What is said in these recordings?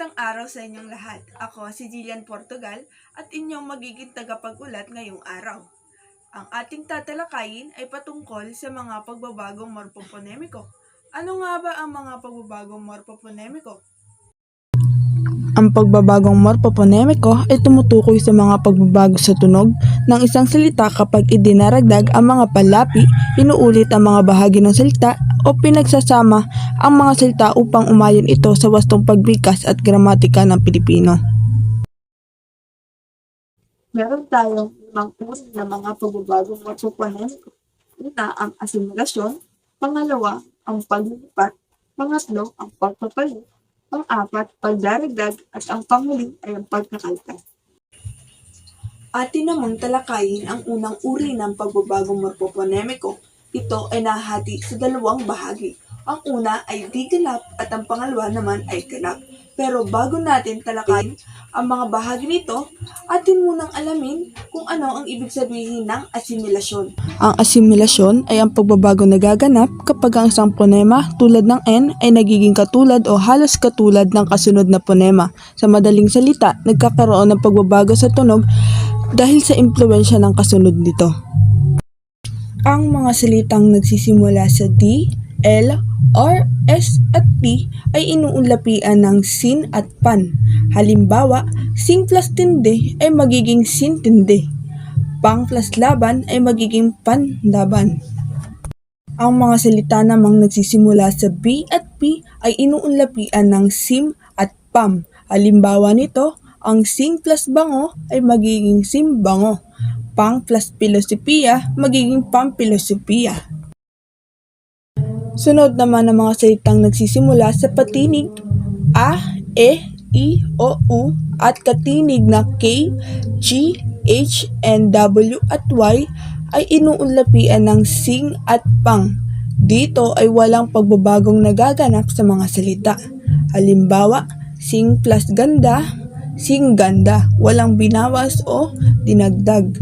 araw sa inyong lahat. Ako si Jillian Portugal at inyong magiging tagapag-ulat ngayong araw. Ang ating tatalakayin ay patungkol sa mga pagbabagong morpoponemiko. Ano nga ba ang mga pagbabagong morpoponemiko? Ang pagbabagong morpoponemiko ay tumutukoy sa mga pagbabago sa tunog ng isang salita kapag idinaragdag ang mga palapi, inuulit ang mga bahagi ng salita o pinagsasama ang mga salita upang umayon ito sa wastong pagbigkas at gramatika ng Pilipino. Meron tayong limang uri ng mga pagbabagong morpoponemiko. Una, ang asimilasyon. Pangalawa, ang paglilipat. Pangatlo, ang pagpapalit. Pang-apat, pagdaragdag. At ang panghuli ay ang pagkakaltas. Atin namang talakayin ang unang uri ng pagbabagong morpoponemiko. Ito ay nahati sa dalawang bahagi. Ang una ay di at ang pangalawa naman ay ganap. Pero bago natin talakayin ang mga bahagi nito, atin munang alamin kung ano ang ibig sabihin ng asimilasyon. Ang asimilasyon ay ang pagbabago na gaganap kapag ang isang ponema tulad ng N ay nagiging katulad o halos katulad ng kasunod na ponema. Sa madaling salita, nagkakaroon ng pagbabago sa tunog dahil sa impluensya ng kasunod nito. Ang mga salitang nagsisimula sa D, L, R, S at T ay inuulapian ng sin at pan. Halimbawa, sing plus tinde ay magiging sin tinde. Pang plus laban ay magiging panlaban. Ang mga salita namang nagsisimula sa B at P ay inuulapian ng sim at pam. Halimbawa nito, ang sing plus bango ay magiging sim bango. Pang plus filosofiya magiging pampilosofiya. Sunod naman ang mga salitang nagsisimula sa patinig A, E, I, O, U at katinig na K, G, H, and W at Y ay inuulapian ng sing at pang. Dito ay walang pagbabagong nagaganap sa mga salita. Halimbawa, sing plus ganda, sing ganda, walang binawas o dinagdag.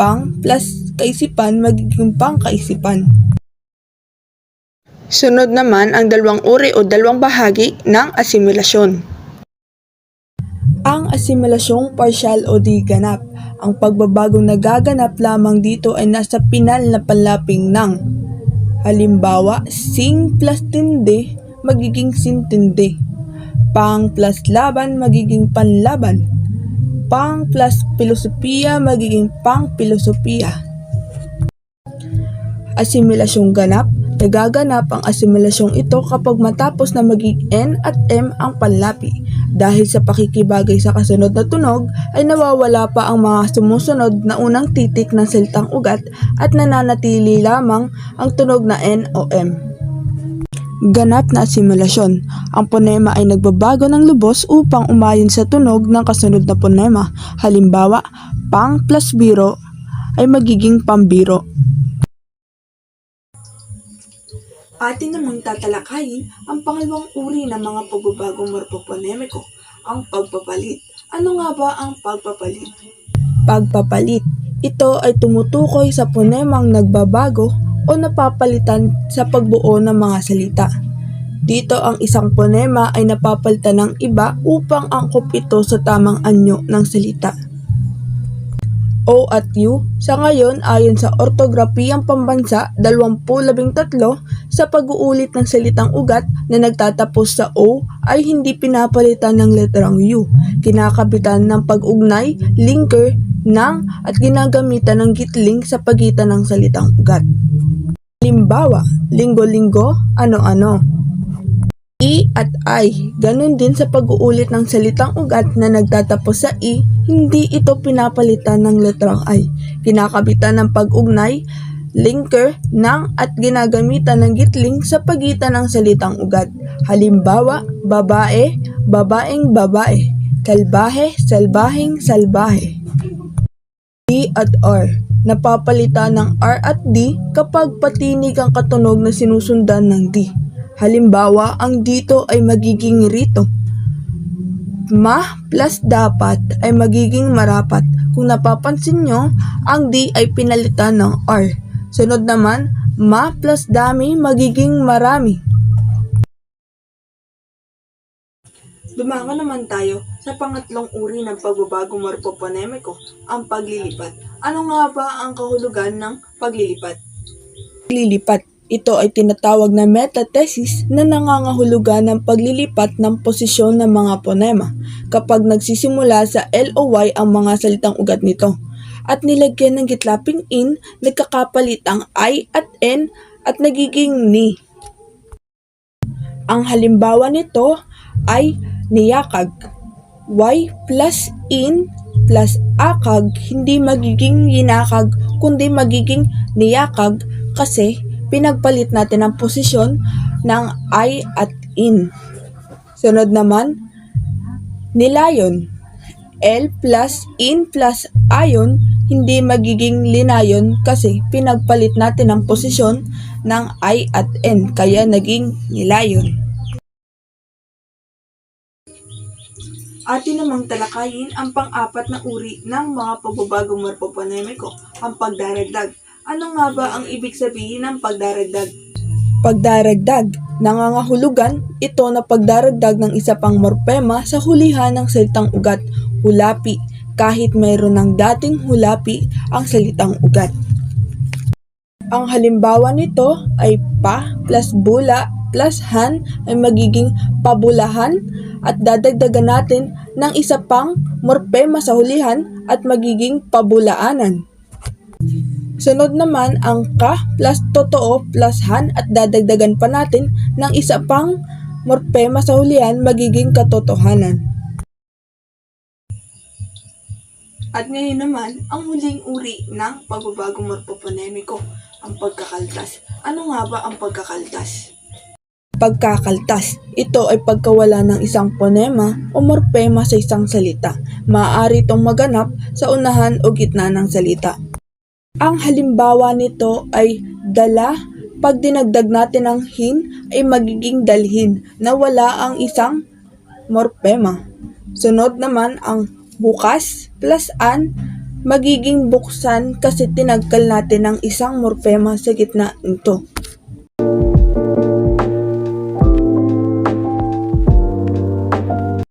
Pang plus kaisipan magiging pang kaisipan. Sunod naman ang dalawang uri o dalawang bahagi ng asimilasyon. Ang asimilasyong partial o di ganap. Ang pagbabagong nagaganap lamang dito ay nasa pinal na panlaping ng. Halimbawa, sing plus tinde magiging sintinde. Pang plus laban magiging panlaban. Pang plus filosofiya magiging pang filosofiya. Asimilasyong ganap Nagaganap ang asimilasyong ito kapag matapos na maging N at M ang panlapi. Dahil sa pakikibagay sa kasunod na tunog, ay nawawala pa ang mga sumusunod na unang titik ng salitang ugat at nananatili lamang ang tunog na N o M. Ganap na asimilasyon. Ang ponema ay nagbabago ng lubos upang umayon sa tunog ng kasunod na ponema. Halimbawa, pang plus biro ay magiging pambiro. Atin namang tatalakayin ang pangalawang uri ng mga pagbabagong morpoponemiko, ang pagpapalit. Ano nga ba ang pagpapalit? Pagpapalit. Ito ay tumutukoy sa ponemang nagbabago o napapalitan sa pagbuo ng mga salita. Dito ang isang ponema ay napapalitan ng iba upang angkop ito sa tamang anyo ng salita. O at U sa ngayon ayon sa Ortografiyang Pambansa 2013 sa pag-uulit ng salitang ugat na nagtatapos sa O ay hindi pinapalitan ng letrang U. Kinakabitan ng pag-ugnay, linker, ng at ginagamitan ng gitling sa pagitan ng salitang ugat. Halimbawa, linggo-linggo, ano-ano. I at I. Ganon din sa pag-uulit ng salitang ugat na nagtatapos sa I, hindi ito pinapalitan ng letrang I. Kinakabitan ng pag-ugnay, linker, ng at ginagamitan ng gitling sa pagitan ng salitang ugat. Halimbawa, babae, babaeng babae. Salbahe, salbaheng salbahe. D at R. Napapalitan ng R at D kapag patinig ang katunog na sinusundan ng D. Halimbawa, ang dito ay magiging rito. Ma plus dapat ay magiging marapat. Kung napapansin nyo, ang D ay pinalitan ng R. Sunod naman, ma plus dami magiging marami. Dumako naman tayo sa pangatlong uri ng pagbabago morpoponemiko, ang paglilipat. Ano nga ba ang kahulugan ng paglilipat? Paglilipat. Ito ay tinatawag na metathesis na nangangahulugan ng paglilipat ng posisyon ng mga ponema kapag nagsisimula sa LOY ang mga salitang ugat nito at nilagyan ng gitlaping in, nagkakapalit ang I at N at nagiging ni. Ang halimbawa nito ay niyakag. Y plus in plus akag hindi magiging yinakag kundi magiging niyakag kasi pinagpalit natin ang posisyon ng I at in. Sunod naman, nilayon. L plus in plus ayon hindi magiging linayon kasi pinagpalit natin ang posisyon ng I at N kaya naging nilayon. Atin namang talakayin ang pang-apat na uri ng mga pagbabagong morpoponemiko, ang pagdaragdag. Ano nga ba ang ibig sabihin ng pagdaragdag? Pagdaragdag, nangangahulugan ito na pagdaragdag ng isa pang morpema sa hulihan ng salitang ugat, hulapi, kahit mayroon ng dating hulapi ang salitang ugat. Ang halimbawa nito ay pa plus bula plus han ay magiging pabulahan at dadagdagan natin ng isa pang morpema sa hulihan at magiging pabulaanan. Sunod naman ang ka plus totoo plus han at dadagdagan pa natin ng isa pang morpema sa hulihan magiging katotohanan. At ngayon naman, ang huling uri ng pagbabagong morpoponemiko, ang pagkakaltas. Ano nga ba ang pagkakaltas? Pagkakaltas. Ito ay pagkawala ng isang ponema o morpema sa isang salita. Maaari itong maganap sa unahan o gitna ng salita. Ang halimbawa nito ay dala. Pag dinagdag natin ang hin ay magiging dalhin na wala ang isang morpema. Sunod naman ang bukas plus an magiging buksan kasi tinagkal natin ang isang morpema sa gitna nito.